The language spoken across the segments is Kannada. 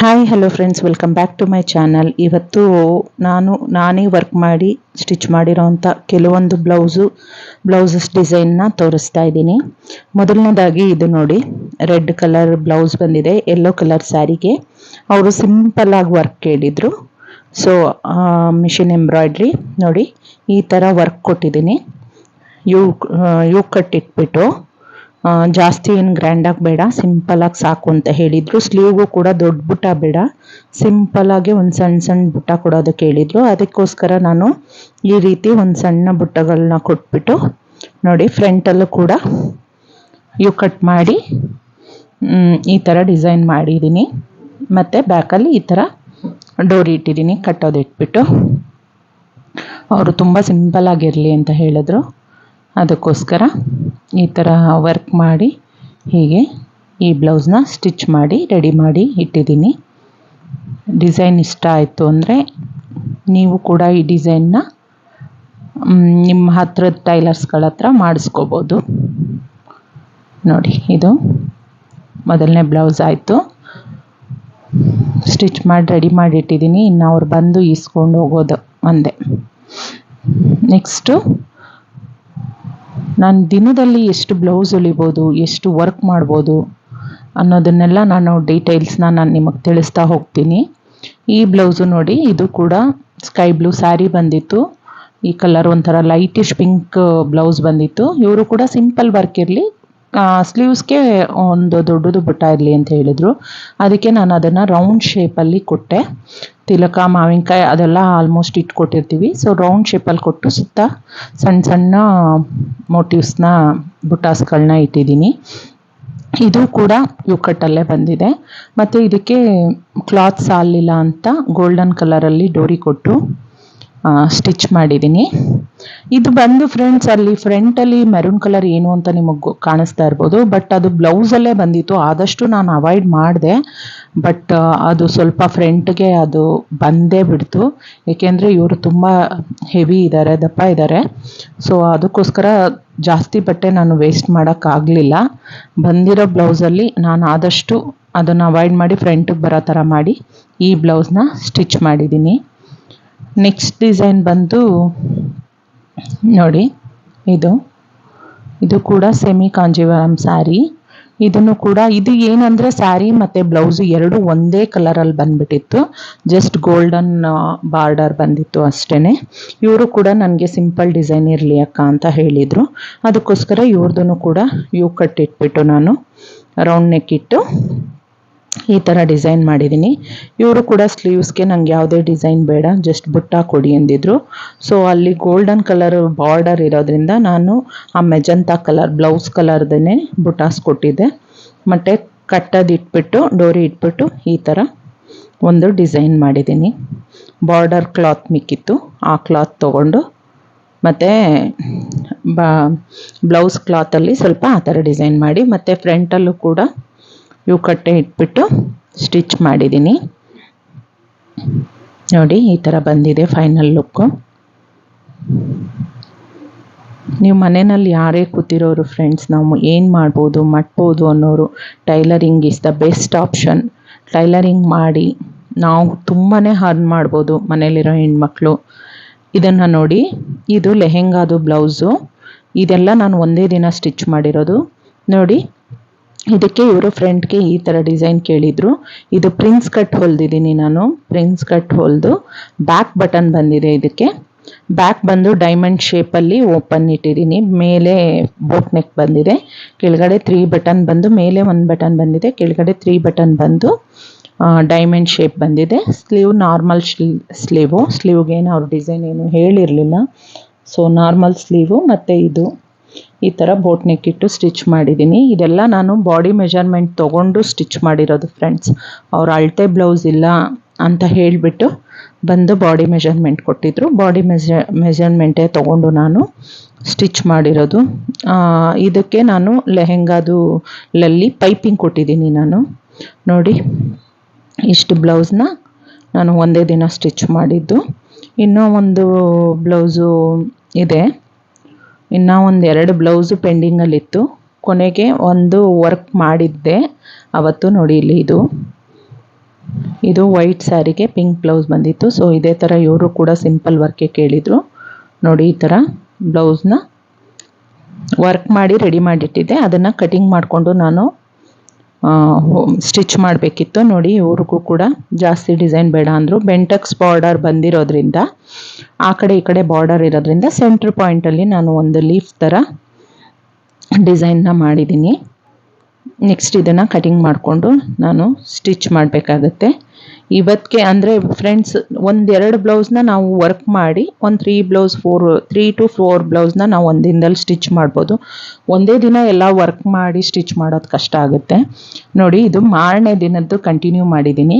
Hi hello friends welcome back to my channel ಇವತ್ತು ನಾನು, ನಾನೇ ವರ್ಕ್ ಮಾಡಿ ಸ್ಟಿಚ್ ಮಾಡಿರೋವಂಥ ಕೆಲವೊಂದು ಬ್ಲೌಸು ಬ್ಲೌಸಸ್ ಡಿಸೈನ್ನ ತೋರಿಸ್ತಾ ಇದ್ದೀನಿ. ಮೊದಲನೇದಾಗಿ ಇದು ನೋಡಿ ರೆಡ್ ಕಲರ್ ಬ್ಲೌಸ್ ಬಂದಿದೆ ಯೆಲ್ಲೋ ಕಲರ್ ಸ್ಯಾರಿಗೆ ಅವರು ಸಿಂಪಲ್ಲಾಗಿ ವರ್ಕ್ ಕೇಳಿದರು. ಸೊ ಮಿಷಿನ್ ಎಂಬ್ರಾಯ್ಡ್ರಿ ನೋಡಿ, ಈ ಥರ ವರ್ಕ್ ಕೊಟ್ಟಿದ್ದೀನಿ. ಯೂ ಯೂ ಕಟ್ ಇಟ್ಬಿಟ್ಟು. ಜಾಸ್ತಿ ಏನು ಗ್ರ್ಯಾಂಡಾಗಿ ಬೇಡ ಸಿಂಪಲಾಗಿ ಸಾಕು ಅಂತ ಹೇಳಿದರು. ಸ್ಲೀವ್ಗೂ ಕೂಡ ದೊಡ್ಡ ಬುಟ್ಟ ಬೇಡ. ಸಿಂಪಲಾಗಿ ಒಂದು ಸಣ್ಣ ಸಣ್ಣ ಬುಟ್ಟ ಕೊಡೋದಕ್ಕೆ ಹೇಳಿದರು. ಅದಕ್ಕೋಸ್ಕರ ನಾನು ಈ ರೀತಿ ಒಂದು ಸಣ್ಣ ಬುಟ್ಟಗಳನ್ನ ಕೊಟ್ಬಿಟ್ಟು ನೋಡಿ ಫ್ರಂಟಲ್ಲೂ ಕೂಡ ಇವು ಕಟ್ ಮಾಡಿ ಈ ಥರ ಡಿಸೈನ್ ಮಾಡಿದ್ದೀನಿ ಮತ್ತು ಬ್ಯಾಕಲ್ಲಿ ಈ ಥರ ಡೋರಿ ಇಟ್ಟಿದ್ದೀನಿ ಕಟ್ಟೋದು ಇಟ್ಬಿಟ್ಟು. ಅವರು ತುಂಬ ಸಿಂಪಲ್ ಆಗಿರಲಿ ಅಂತ ಹೇಳಿದ್ರು. ಅದಕ್ಕೋಸ್ಕರ ಈ ಥರ ವರ್ಕ್ ಮಾಡಿ ಹೀಗೆ ಈ ಬ್ಲೌಸ್ನ ಸ್ಟಿಚ್ ಮಾಡಿ ರೆಡಿ ಮಾಡಿ ಇಟ್ಟಿದ್ದೀನಿ. ಡಿಸೈನ್ ಇಷ್ಟ ಆಯಿತು ಅಂದರೆ ನೀವು ಕೂಡ ಈ ಡಿಸೈನ್ನ ನಿಮ್ಮ ಹತ್ತಿರದ ಟೈಲರ್ಸ್ಗಳ ಹತ್ರ ಮಾಡಿಸ್ಕೋಬೋದು. ನೋಡಿ, ಇದು ಮೊದಲನೇ ಬ್ಲೌಸ್ ಆಯಿತು. ಸ್ಟಿಚ್ ಮಾಡಿ ರೆಡಿ ಮಾಡಿ ಇಟ್ಟಿದ್ದೀನಿ. ಇನ್ನು ಅವ್ರು ಬಂದು ಈಸ್ಕೊಂಡು ಹೋಗೋದು ಒಂದೇ. ನೆಕ್ಸ್ಟು ನಾನು ದಿನದಲ್ಲಿ ಎಷ್ಟು ಬ್ಲೌಸ್ ಹೊಲಿಬೋದು ಎಷ್ಟು ವರ್ಕ್ ಮಾಡ್ಬೋದು ಅನ್ನೋದನ್ನೆಲ್ಲ ನಾನು ಡೀಟೇಲ್ಸ್ನ ನಾನು ನಿಮಗೆ ತಿಳಿಸ್ತಾ ಹೋಗ್ತೀನಿ. ಈ ಬ್ಲೌಸು ನೋಡಿ, ಇದು ಕೂಡ ಸ್ಕೈ ಬ್ಲೂ ಸ್ಯಾರಿ ಬಂದಿತ್ತು. ಈ ಕಲರ್ ಒಂಥರ ಲೈಟಿಶ್ ಪಿಂಕ್ ಬ್ಲೌಸ್ ಬಂದಿತ್ತು. ಇವರು ಕೂಡ ಸಿಂಪಲ್ ವರ್ಕ್ ಇರಲಿ. ಸ್ಲೀವ್ಸ್ಗೆ ಒಂದು ದೊಡ್ಡದು ಬುಟ್ಟ ಇರಲಿ ಅಂತ ಹೇಳಿದರು. ಅದಕ್ಕೆ ನಾನು ಅದನ್ನು ರೌಂಡ್ ಶೇಪಲ್ಲಿ ಕೊಟ್ಟೆ. ತಿಲಕ, ಮಾವಿನಕಾಯಿ ಅದೆಲ್ಲ ಆಲ್ಮೋಸ್ಟ್ ಇಟ್ಕೊಟ್ಟಿರ್ತೀವಿ. ಸೊ ರೌಂಡ್ ಶೇಪಲ್ಲಿ ಕೊಟ್ಟು ಸುತ್ತ ಸಣ್ಣ ಸಣ್ಣ ಮೋಟಿವ್ಸ್ನ ಬುಟಾಸ್ಗಳನ್ನ ಇಟ್ಟಿದ್ದೀನಿ. ಇದು ಕೂಡ ಯುಕಟ್ಟಲ್ಲೇ ಬಂದಿದೆ. ಮತ್ತು ಇದಕ್ಕೆ ಕ್ಲಾತ್ ಸಾಲಿಲ್ಲ ಅಂತ ಗೋಲ್ಡನ್ ಕಲರಲ್ಲಿ ಡೋರಿ ಕೊಟ್ಟು ಸ್ಟಿಚ್ ಮಾಡಿದ್ದೀನಿ ಇದು ಬಂದು ಫ್ರೆಂಡ್ಸ್ ಅಲ್ಲಿ ಫ್ರಂಟಲ್ಲಿ ಮೆರೂನ್ ಕಲರ್ ಏನು ಅಂತ ನಿಮಗೆ ಕಾಣಿಸ್ತಾ ಇರ್ಬೋದು. ಬಟ್ ಅದು ಬ್ಲೌಸಲ್ಲೇ ಬಂದಿತ್ತು. ಆದಷ್ಟು ನಾನು ಅವಾಯ್ಡ್ ಮಾಡಿದೆ. ಬಟ್ ಅದು ಸ್ವಲ್ಪ ಫ್ರಂಟ್ಗೆ ಅದು ಬಂದೇ ಬಿಡ್ತು. ಏಕೆಂದರೆ ಇವರು ತುಂಬ ಹೆವಿ ಇದ್ದಾರೆ ದಪ್ಪ ಇದ್ದಾರೆ ಸೊ ಅದಕ್ಕೋಸ್ಕರ ಜಾಸ್ತಿ ಬಟ್ಟೆ ನಾನು ವೇಸ್ಟ್ ಮಾಡೋಕ್ಕಾಗಲಿಲ್ಲ ಬಂದಿರೋ ಬ್ಲೌಸಲ್ಲಿ ನಾನು ಆದಷ್ಟು ಅದನ್ನು ಅವಾಯ್ಡ್ ಮಾಡಿ ಫ್ರಂಟಿಗೆ ಬರೋ ಥರ ಮಾಡಿ ಈ ಬ್ಲೌಸ್ನ ಸ್ಟಿಚ್ ಮಾಡಿದ್ದೀನಿ ನೆಕ್ಸ್ಟ್ ಡಿಸೈನ್ ಬಂದು ನೋಡಿ, ಇದು. ಇದು ಕೂಡ ಸೆಮಿ ಕಾಂಜೀವರಂ ಸ್ಯಾರಿ ಇದನ್ನು ಕೂಡ, ಇದು ಏನಂದರೆ ಸ್ಯಾರಿ ಮತ್ತು ಬ್ಲೌಸು ಎರಡು ಒಂದೇ ಕಲರಲ್ಲಿ ಬಂದ್ಬಿಟ್ಟಿತ್ತು. ಜಸ್ಟ್ ಗೋಲ್ಡನ್ ಬಾರ್ಡರ್ ಬಂದಿತ್ತು ಅಷ್ಟೇ ಇವರು ಕೂಡ ನನಗೆ ಸಿಂಪಲ್ ಡಿಸೈನ್ ಇರಲಿ ಅಕ್ಕ ಅಂತ ಹೇಳಿದರು. ಅದಕ್ಕೋಸ್ಕರ ಇವ್ರದ್ದು ಕೂಡ ಯೂ ಕಟ್ ಇಟ್ಬಿಟ್ಟು ನಾನು ರೌಂಡ್ ನೆಕ್ ಇಟ್ಟು ಈ ಥರ ಡಿಸೈನ್ ಮಾಡಿದ್ದೀನಿ ಇವರು ಕೂಡ ಸ್ಲೀವ್ಸ್ಗೆ ನಂಗೆ ಯಾವುದೇ ಡಿಸೈನ್ ಬೇಡ ಜಸ್ಟ್ ಬುಟ್ಟ ಕೊಡಿ ಅಂದಿದ್ರು. ಸೊ ಅಲ್ಲಿ ಗೋಲ್ಡನ್ ಕಲರ್ ಬಾರ್ಡರ್ ಇರೋದ್ರಿಂದ ನಾನು ಆ ಮೆಜಂತಾ ಕಲರ್ ಬ್ಲೌಸ್ ಕಲರ್ದೇ ಬುಟಾಸ್ ಕೊಟ್ಟಿದ್ದೆ. ಮತ್ತು ಕಟ್ಟೋದು ಇಟ್ಬಿಟ್ಟು, ಡೋರಿ ಇಟ್ಬಿಟ್ಟು ಈ ಥರ ಒಂದು ಡಿಸೈನ್ ಮಾಡಿದ್ದೀನಿ ಬಾರ್ಡರ್ ಕ್ಲಾತ್ ಮಿಕ್ಕಿತ್ತು, ಆ ಕ್ಲಾತ್ ತೊಗೊಂಡು. ಮತ್ತು ಬಾ ಬ್ಲೌಸ್ ಕ್ಲಾತಲ್ಲಿ ಸ್ವಲ್ಪ ಆ ಥರ ಡಿಸೈನ್ ಮಾಡಿ, ಮತ್ತು ಫ್ರಂಟಲ್ಲೂ ಕೂಡ ಇವು ಕಟ್ಟೆ ಇಟ್ಬಿಟ್ಟು ಸ್ಟಿಚ್ ಮಾಡಿದ್ದೀನಿ. ನೋಡಿ, ಈ ಥರ ಬಂದಿದೆ ಫೈನಲ್ ಲುಕ್ಕು. ನೀವು ಮನೆಯಲ್ಲಿ ಯಾರೇ ಕೂತಿರೋರು ಫ್ರೆಂಡ್ಸ್ ನಾವು ಏನು ಮಾಡ್ಬೋದು, ಮಟ್ಬೋದು ಅನ್ನೋರು tailoring is the best option tailoring ಮಾಡಿ ನಾವು ತುಂಬಾ ಹರ್ನ್ ಮಾಡ್ಬೋದು ಮನೇಲಿರೋ ಹೆಣ್ಮಕ್ಳು. ಇದನ್ನು ನೋಡಿ, ಇದು ಲೆಹೆಂಗಾದು ಬ್ಲೌಸು ಇದೆಲ್ಲ ನಾನು ಒಂದೇ ದಿನ ಸ್ಟಿಚ್ ಮಾಡಿರೋದು. ನೋಡಿ ಇದಕ್ಕೆ ಇವರು ಫ್ರೆಂಡ್ಗೆ ಈ ಥರ ಡಿಸೈನ್ ಕೇಳಿದರು. ಇದು ಪ್ರಿನ್ಸ್ ಕಟ್ ಹೊಲ್ದಿದ್ದೀನಿ ನಾನು. ಪ್ರಿನ್ಸ್ ಕಟ್ ಹೊಲಿದು ಬ್ಯಾಕ್ ಬಟನ್ ಬಂದಿದೆ ಇದಕ್ಕೆ. ಬ್ಯಾಕ್ ಬಂದು ಡೈಮಂಡ್ ಶೇಪಲ್ಲಿ ಓಪನ್ ಇಟ್ಟಿದ್ದೀನಿ. ಮೇಲೆ ಬೋಟ್ ನೆಕ್ ಬಂದಿದೆ. ಕೆಳಗಡೆ ತ್ರೀ ಬಟನ್ ಬಂದು, ಮೇಲೆ ಒಂದು ಬಟನ್ ಬಂದಿದೆ. ಕೆಳಗಡೆ ತ್ರೀ ಬಟನ್ ಬಂದು ಡೈಮಂಡ್ ಶೇಪ್ ಬಂದಿದೆ. ಸ್ಲೀವ್ ನಾರ್ಮಲ್ ಸ್ಲೀವು ಸ್ಲೀವ್ಗೆ ಏನು ಅವ್ರ ಡಿಸೈನ್ ಏನು ಹೇಳಿರಲಿಲ್ಲ. ಸೊ ನಾರ್ಮಲ್ ಸ್ಲೀವು ಮತ್ತು ಇದು. ಈ ಥರ ಬೋಟ್ ನೆಕ್ ಇಟ್ಟು ಸ್ಟಿಚ್ ಮಾಡಿದ್ದೀನಿ. ಇದೆಲ್ಲ ನಾನು ಬಾಡಿ ಮೆಜರ್ಮೆಂಟ್ ತೊಗೊಂಡು ಸ್ಟಿಚ್ ಮಾಡಿರೋದು ಫ್ರೆಂಡ್ಸ್ ಅವ್ರ ಅಳತೆ ಬ್ಲೌಸ್ ಇಲ್ಲ ಅಂತ ಹೇಳಿಬಿಟ್ಟು ಬಂದು ಬಾಡಿ ಮೆಜರ್ಮೆಂಟ್ ಕೊಟ್ಟಿದ್ರು. ಬಾಡಿ ಮೆಜ ಮೆಜರ್ಮೆಂಟೇ ತೊಗೊಂಡು ನಾನು ಸ್ಟಿಚ್ ಮಾಡಿರೋದು. ಇದಕ್ಕೆ ನಾನು ಲೆಹೆಂಗಾದು ಲಲ್ಲಿ ಪೈಪಿಂಗ್ ಕೊಟ್ಟಿದ್ದೀನಿ ನಾನು. ನೋಡಿ, ಇಷ್ಟು ಬ್ಲೌಸ್ನ ನಾನು ಒಂದೇ ದಿನ ಸ್ಟಿಚ್ ಮಾಡಿದ್ದು. ಇನ್ನೂ ಒಂದು ಬ್ಲೌಸು ಇದೆ. ಇನ್ನು ಒಂದು ಎರಡು ಬ್ಲೌಸು ಪೆಂಡಿಂಗಲ್ಲಿತ್ತು ಕೊನೆಗೆ ಒಂದು ವರ್ಕ್ ಮಾಡಿದ್ದೆ. ಅವತ್ತು ನೋಡಿ ಇಲ್ಲಿ ಇದು. ಇದು ವೈಟ್ ಸ್ಯಾರಿಗೆ ಪಿಂಕ್ ಬ್ಲೌಸ್ ಬಂದಿತ್ತು. ಸೊ ಇದೇ ಥರ ಇವರು ಕೂಡ ಸಿಂಪಲ್ ವರ್ಕೆ ಕೇಳಿದರು. ನೋಡಿ ಈ ಥರ ಬ್ಲೌಸ್ನ ವರ್ಕ್ ಮಾಡಿ ರೆಡಿ ಮಾಡಿಟ್ಟಿದ್ದೆ. ಅದನ್ನು ಕಟಿಂಗ್ ಮಾಡಿಕೊಂಡು ನಾನು ಸ್ಟಿಚ್ ಮಾಡಬೇಕಿತ್ತು. ನೋಡಿ, ಇವ್ರಿಗೂ ಕೂಡ ಜಾಸ್ತಿ ಡಿಸೈನ್ ಬೇಡ ಅಂದರು. ಬೆಂಟಕ್ಸ್ ಬಾರ್ಡರ್ ಬಂದಿರೋದ್ರಿಂದ, ಆ ಕಡೆ ಈ ಕಡೆ ಬಾರ್ಡರ್ ಇರೋದ್ರಿಂದ ಸೆಂಟ್ರ್ ಪಾಯಿಂಟಲ್ಲಿ ನಾನು ಒಂದು ಲೀಫ್ ಥರ ಡಿಸೈನ್ನ ಮಾಡಿದ್ದೀನಿ. ನೆಕ್ಸ್ಟ್ ಇದನ್ನು ಕಟಿಂಗ್ ಮಾಡಿಕೊಂಡು ನಾನು ಸ್ಟಿಚ್ ಮಾಡಬೇಕಾಗತ್ತೆ. ಇವತ್ತಿಗೆ ಅಂದರೆ ಫ್ರೆಂಡ್ಸ್ ಒಂದೆರಡು ಬ್ಲೌಸ್ನ ನಾವು ವರ್ಕ್ ಮಾಡಿ, ಒಂದು three blouse four three two four ಬ್ಲೌಸ್ನ ನಾವು ಒಂದಿನದಲ್ಲಿ ದಿನದಲ್ಲಿ ಸ್ಟಿಚ್ ಮಾಡ್ಬೋದು. ಒಂದೇ ದಿನ ಎಲ್ಲ ವರ್ಕ್ ಮಾಡಿ ಸ್ಟಿಚ್ ಮಾಡೋದು ಕಷ್ಟ ಆಗುತ್ತೆ. ನೋಡಿ, ಇದು ಮಾರನೇ ದಿನದ್ದು ಕಂಟಿನ್ಯೂ ಮಾಡಿದ್ದೀನಿ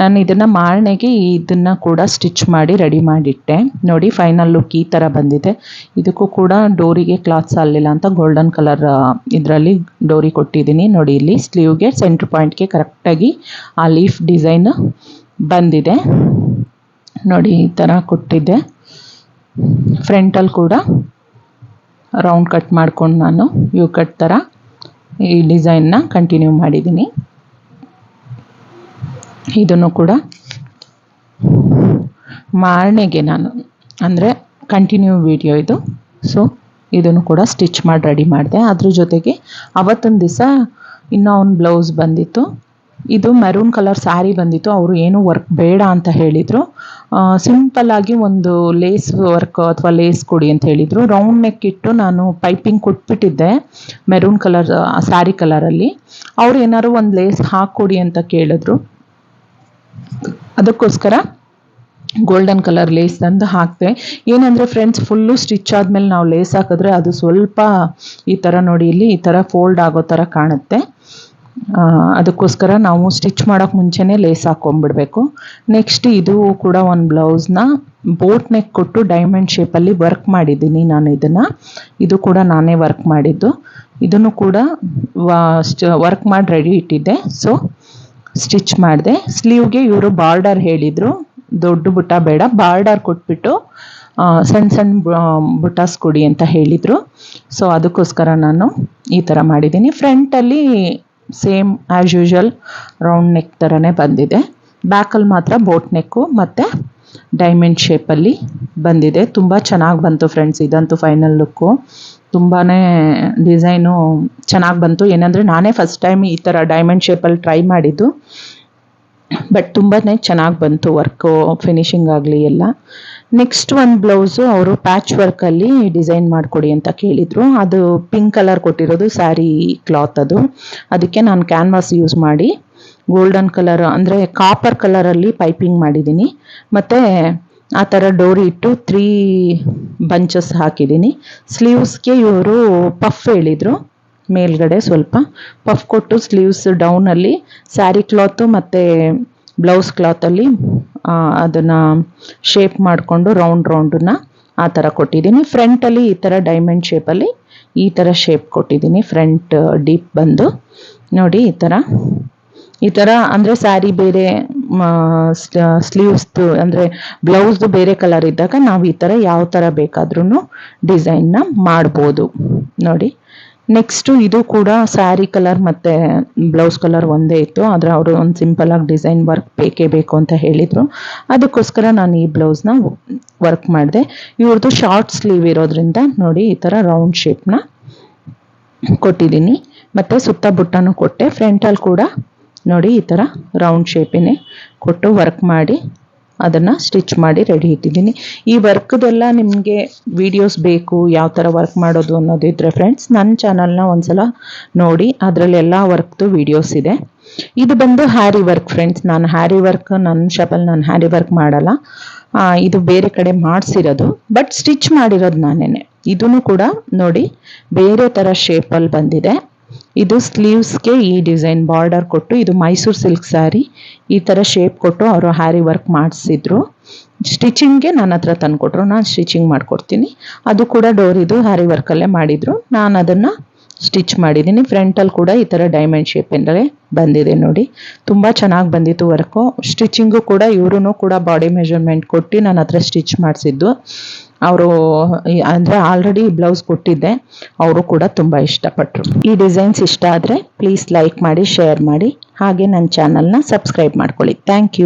ನಾನು ಇದನ್ನು ಮಾರನೆಗೆ ಇದನ್ನು ಕೂಡ ಸ್ಟಿಚ್ ಮಾಡಿ ರೆಡಿ ಮಾಡಿಟ್ಟೆ. ನೋಡಿ ಫೈನಲ್ ಲುಕ್ ಈ ಥರ ಬಂದಿದೆ. ಇದಕ್ಕೂ ಕೂಡ ಡೋರಿಗೆ ಕ್ಲಾತ್ ಸಾಲಿಲ್ಲ ಅಂತ ಗೋಲ್ಡನ್ ಕಲರ್ ಇದರಲ್ಲಿ ಡೋರಿ ಕೊಟ್ಟಿದ್ದೀನಿ ನೋಡಿ, ಇಲ್ಲಿ ಸ್ಲೀವ್ಗೆ ಸೆಂಟ್ರ್ ಪಾಯಿಂಟ್ಗೆ ಕರೆಕ್ಟಾಗಿ ಆ ಲೀಫ್ ಡಿಸೈನ್ ಬಂದಿದೆ. ನೋಡಿ, ಈ ಥರ ಕೊಟ್ಟಿದ್ದೆ. ಫ್ರಂಟಲ್ಲಿ ಕೂಡ ರೌಂಡ್ ಕಟ್ ಮಾಡ್ಕೊಂಡು ನಾನು ಯು ಕಟ್ ಥರ ಈ ಡಿಸೈನ್ನ ಕಂಟಿನ್ಯೂ ಮಾಡಿದ್ದೀನಿ. ಇದನ್ನು ಕೂಡ ಮಾರನೆಗೆ ನಾನು, ಅಂದರೆ ಕಂಟಿನ್ಯೂ ವಿಡಿಯೋ ಇದು. ಸೊ ಇದನ್ನು ಕೂಡ ಸ್ಟಿಚ್ ಮಾಡಿ, ರೆಡಿ ಮಾಡಿದೆ. ಅದ್ರ ಜೊತೆಗೆ ಅವತ್ತೊಂದು ದಿವಸ ಇನ್ನೂ ಒಂದು ಬ್ಲೌಸ್ ಬಂದಿತ್ತು. ಇದು ಮೆರೂನ್ ಕಲರ್ ಸ್ಯಾರಿ ಬಂದಿತ್ತು. ಅವರು ಏನು ವರ್ಕ್ ಬೇಡ ಅಂತ ಹೇಳಿದರು. ಸಿಂಪಲ್ಲಾಗಿ ಒಂದು ಲೇಸ್ ವರ್ಕ್ ಅಥವಾ ಲೇಸ್ ಕೊಡಿ ಅಂತ ಹೇಳಿದರು. ರೌಂಡ್ ನೆಕ್ ಇಟ್ಟು ನಾನು ಪೈಪಿಂಗ್ ಕೊಟ್ಬಿಟ್ಟಿದ್ದೆ ಮೆರೂನ್ ಕಲರ್ ಸ್ಯಾರಿ ಕಲರಲ್ಲಿ ಅವ್ರು ಏನಾದ್ರು ಒಂದು ಲೇಸ್ ಹಾಕ್ಕೊಡಿ ಅಂತ ಕೇಳಿದ್ರು. ಅದಕ್ಕೋಸ್ಕರ ಗೋಲ್ಡನ್ ಕಲರ್ ಲೇಸ್ ತಂದು ಹಾಕ್ತೆ ಏನಂದರೆ ಫ್ರೆಂಡ್ಸ್ ಫುಲ್ಲು ಸ್ಟಿಚ್ ಆದಮೇಲೆ ನಾವು ಲೇಸ್ ಹಾಕಿದ್ರೆ ಅದು ಸ್ವಲ್ಪ ಈ ಥರ ನೋಡಿ, ಇಲ್ಲಿ ಈ ಥರ ಫೋಲ್ಡ್ ಆಗೋ ಥರ ಕಾಣುತ್ತೆ. ಅದಕ್ಕೋಸ್ಕರ ನಾವು ಸ್ಟಿಚ್ ಮಾಡೋಕ್ಕೆ ಮುಂಚೆನೇ ಲೇಸ್ ಹಾಕ್ಕೊಂಬಿಡ್ಬೇಕು ನೆಕ್ಸ್ಟ್ ಇದು ಕೂಡ ಒಂದು ಬ್ಲೌಸ್ನ ಬೋಟ್ ನೆಕ್ ಕೊಟ್ಟು ಡೈಮಂಡ್ ಶೇಪಲ್ಲಿ ವರ್ಕ್ ಮಾಡಿದ್ದೀನಿ ನಾನು ಇದನ್ನು. ಇದು ಕೂಡ ನಾನೇ ವರ್ಕ್ ಮಾಡಿದ್ದು. ಇದನ್ನು ಕೂಡ ವರ್ಕ್ ಮಾಡಿ ರೆಡಿ ಇಟ್ಟಿದ್ದೆ. ಸೊ ಸ್ಟಿಚ್ ಮಾಡಿದೆ. ಸ್ಲೀವ್ಗೆ ಇವರು ಬಾರ್ಡರ್ ಹೇಳಿದರು. ದೊಡ್ಡ ಬುಟ್ಟ ಬೇಡ ಬಾರ್ಡರ್ ಕೊಟ್ಬಿಟ್ಟು ಸಣ್ಣ ಸಣ್ಣ ಬುಟಾಸ್ ಕೊಡಿ ಅಂತ ಹೇಳಿದರು. ಸೊ ಅದಕ್ಕೋಸ್ಕರ ನಾನು ಈ ಥರ ಮಾಡಿದ್ದೀನಿ. ಫ್ರಂಟಲ್ಲಿ same as usual round neck ಥರನೇ ಬಂದಿದೆ. ಬ್ಯಾಕಲ್ಲಿ ಮಾತ್ರ ಬೋಟ್ ನೆಕ್ಕು ಮತ್ತು ಡೈಮಂಡ್ ಶೇಪಲ್ಲಿ ಬಂದಿದೆ. ತುಂಬ ಚೆನ್ನಾಗಿ ಬಂತು ಫ್ರೆಂಡ್ಸ್ ಇದಂತೂ ಫೈನಲ್ ಲುಕ್ಕು ತುಂಬಾ ಡಿಸೈನು ಚೆನ್ನಾಗಿ ಬಂತು. ಏನಂದರೆ ನಾನೇ ಫಸ್ಟ್ ಟೈಮ್ ಈ ಥರ ಡೈಮಂಡ್ ಶೇಪಲ್ಲಿ ಟ್ರೈ ಮಾಡಿದ್ದು. ಬಟ್ ತುಂಬಾ ಚೆನ್ನಾಗಿ ಬಂತು ವರ್ಕು ಫಿನಿಶಿಂಗ್ ಆಗಲಿ ಎಲ್ಲ. ನೆಕ್ಸ್ಟ್ ಒಂದು ಬ್ಲೌಸು ಅವರು ಪ್ಯಾಚ್ ವರ್ಕಲ್ಲಿ ಡಿಸೈನ್ ಮಾಡಿಕೊಡಿ ಅಂತ ಕೇಳಿದರು. ಅದು ಪಿಂಕ್ ಕಲರ್ ಕೊಟ್ಟಿರೋದು ಸ್ಯಾರಿ ಕ್ಲಾತ್ ಅದು. ಅದಕ್ಕೆ ನಾನು ಕ್ಯಾನ್ವಾಸ್ ಯೂಸ್ ಮಾಡಿ ಗೋಲ್ಡನ್ ಕಲರ್ ಅಂದರೆ ಕಾಪರ್ ಕಲರಲ್ಲಿ ಪೈಪಿಂಗ್ ಮಾಡಿದ್ದೀನಿ ಮತ್ತು ಆ ಥರ ಡೋರಿ ಇಟ್ಟು ತ್ರೀ ಬಂಚಸ್ ಹಾಕಿದ್ದೀನಿ ಸ್ಲೀವ್ಸ್ಗೆ ಇವರು ಪಫ್ ಹೇಳಿದರು. ಮೇಲ್ಗಡೆ ಸ್ವಲ್ಪ ಪಫ್ ಕೊಟ್ಟು ಸ್ಲೀವ್ಸ್ ಡೌನಲ್ಲಿ ಸ್ಯಾರಿ ಕ್ಲಾತು ಮತ್ತು ಬ್ಲೌಸ್ ಕ್ಲಾತಲ್ಲಿ ಅದನ್ನು ಶೇಪ್ ಮಾಡಿಕೊಂಡು ರೌಂಡ್ ರೌಂಡನ್ನ ಆ ಥರ ಕೊಟ್ಟಿದ್ದೀನಿ. ಫ್ರಂಟಲ್ಲಿ ಈ ಥರ ಡೈಮಂಡ್ ಶೇಪಲ್ಲಿ ಈ ಥರ ಶೇಪ್ ಕೊಟ್ಟಿದ್ದೀನಿ. ಫ್ರಂಟ್ ಡೀಪ್ ಬಂದು. ನೋಡಿ ಈ ಥರ ಈ ಥರ ಅಂದರೆ ಸ್ಯಾರಿ ಬೇರೆ ಸ್ಲೀವ್ಸ್ದು ಅಂದರೆ ಬ್ಲೌಸ್ದು ಬೇರೆ ಕಲರ್ ಇದ್ದಾಗ ನಾವು ಈ ಥರ ಯಾವ ಥರ ಬೇಕಾದ್ರೂ ಡಿಸೈನ್ನ ಮಾಡ್ಬೋದು. ನೋಡಿ. ನೆಕ್ಸ್ಟು ಇದು ಕೂಡ ಸ್ಯಾರಿ ಕಲರ್ ಮತ್ತು ಬ್ಲೌಸ್ ಕಲರ್ ಒಂದೇ ಇತ್ತು. ಆದರೆ ಅವರು ಒಂದು ಸಿಂಪಲಾಗಿ ಡಿಸೈನ್ ವರ್ಕ್ ಬೇಕೇ ಬೇಕು ಅಂತ ಹೇಳಿದರು. ಅದಕ್ಕೋಸ್ಕರ ನಾನು ಈ ಬ್ಲೌಸ್ನ ವರ್ಕ್ ಮಾಡಿದೆ. ಇವ್ರದ್ದು ಶಾರ್ಟ್ ಸ್ಲೀವ್ ಇರೋದ್ರಿಂದ ನೋಡಿ ಈ ಥರ ರೌಂಡ್ ಶೇಪ್ನ ಕೊಟ್ಟಿದ್ದೀನಿ ಮತ್ತು ಸುತ್ತ ಬುಟ್ಟನೂ ಕೊಟ್ಟೆ. ಫ್ರಂಟಲ್ಲಿ ಕೂಡ ನೋಡಿ ಈ ಥರ ರೌಂಡ್ ಶೇಪಿನೇ ಕೊಟ್ಟು ವರ್ಕ್ ಮಾಡಿ. ಅದನ್ನು ಸ್ಟಿಚ್ ಮಾಡಿ ರೆಡಿ ಇಟ್ಟಿದ್ದೀನಿ. ಈ ವರ್ಕ್ದೆಲ್ಲ ನಿಮಗೆ ವೀಡಿಯೋಸ್ ಬೇಕು, ಯಾವ ಥರ ವರ್ಕ್ ಮಾಡೋದು ಅನ್ನೋದಿದ್ರೆ ಫ್ರೆಂಡ್ಸ್ ನನ್ನ ಚಾನಲ್ನ ಒಂದ್ಸಲ ನೋಡಿ, ಅದರಲ್ಲಿ ಎಲ್ಲ ವರ್ಕ್ದು ವೀಡಿಯೋಸ್ ಇದೆ. ಇದು ಬಂದು ಹ್ಯಾರಿ ವರ್ಕ್ ಫ್ರೆಂಡ್ಸ್ ನಾನು ಹ್ಯಾರಿ ವರ್ಕ್ ನನ್ನ ಶಾಪಲ್ಲಿ ನಾನು ಹ್ಯಾರಿ ವರ್ಕ್ ಮಾಡಲ್ಲ. ಇದು ಬೇರೆ ಕಡೆ ಮಾಡಿಸಿರೋದು ಬಟ್ ಸ್ಟಿಚ್ ಮಾಡಿರೋದು ನಾನೇನೆ. ಇದೂ ಕೂಡ ನೋಡಿ, ಬೇರೆ ಥರ ಶೇಪಲ್ಲಿ ಬಂದಿದೆ. ಇದು ಸ್ಲೀವ್ಸ್ಗೆ ಈ ಡಿಸೈನ್ ಬಾರ್ಡರ್ ಕೊಟ್ಟು, ಇದು ಮೈಸೂರು ಸಿಲ್ಕ್ ಸ್ಯಾರಿ ಈ ಥರ ಶೇಪ್ ಕೊಟ್ಟು ಅವರು ಹ್ಯಾರಿ ವರ್ಕ್ ಮಾಡಿಸಿದ್ರು. ಸ್ಟಿಚಿಂಗ್ಗೆ ನನ್ನ ಹತ್ರ ತಂದುಕೊಟ್ರು. ನಾನು ಸ್ಟಿಚಿಂಗ್ ಮಾಡಿಕೊಡ್ತೀನಿ. ಅದು ಕೂಡ ಡೋರ್ ಇದು ಹ್ಯಾರಿ ವರ್ಕಲ್ಲೇ ಮಾಡಿದರು. ನಾನು ಅದನ್ನು ಸ್ಟಿಚ್ ಮಾಡಿದ್ದೀನಿ ಫ್ರಂಟಲ್ಲಿ ಕೂಡ ಈ ಥರ ಡೈಮಂಡ್ ಶೇಪಿಂದಲೇ ಬಂದಿದೆ ನೋಡಿ. ತುಂಬ ಚೆನ್ನಾಗಿ ಬಂದಿತ್ತು ವರ್ಕು ಸ್ಟಿಚಿಂಗು ಕೂಡ ಇವರು ಕೂಡ ಬಾಡಿ ಮೆಜರ್ಮೆಂಟ್ ಕೊಟ್ಟು ನನ್ನ ಹತ್ರ ಸ್ಟಿಚ್ ಮಾಡಿಸಿದ್ದು. ಅವರು ಅಂದರೆ ಆಲ್ರೆಡಿ ಬ್ಲೌಸ್ ಕೊಟ್ಟಿದ್ದೆ. ಅವರು ಕೂಡ ತುಂಬ ಇಷ್ಟಪಟ್ಟರು ಈ ಡಿಸೈನ್ಸ್ ಇಷ್ಟ ಆದರೆ ಪ್ಲೀಸ್ ಲೈಕ್ ಮಾಡಿ ಶೇರ್ ಮಾಡಿ. ಹಾಗೆ ನನ್ನ ಚಾನಲ್ನ ಸಬ್ಸ್ಕ್ರೈಬ್ ಮಾಡ್ಕೊಳ್ಳಿ. Thank you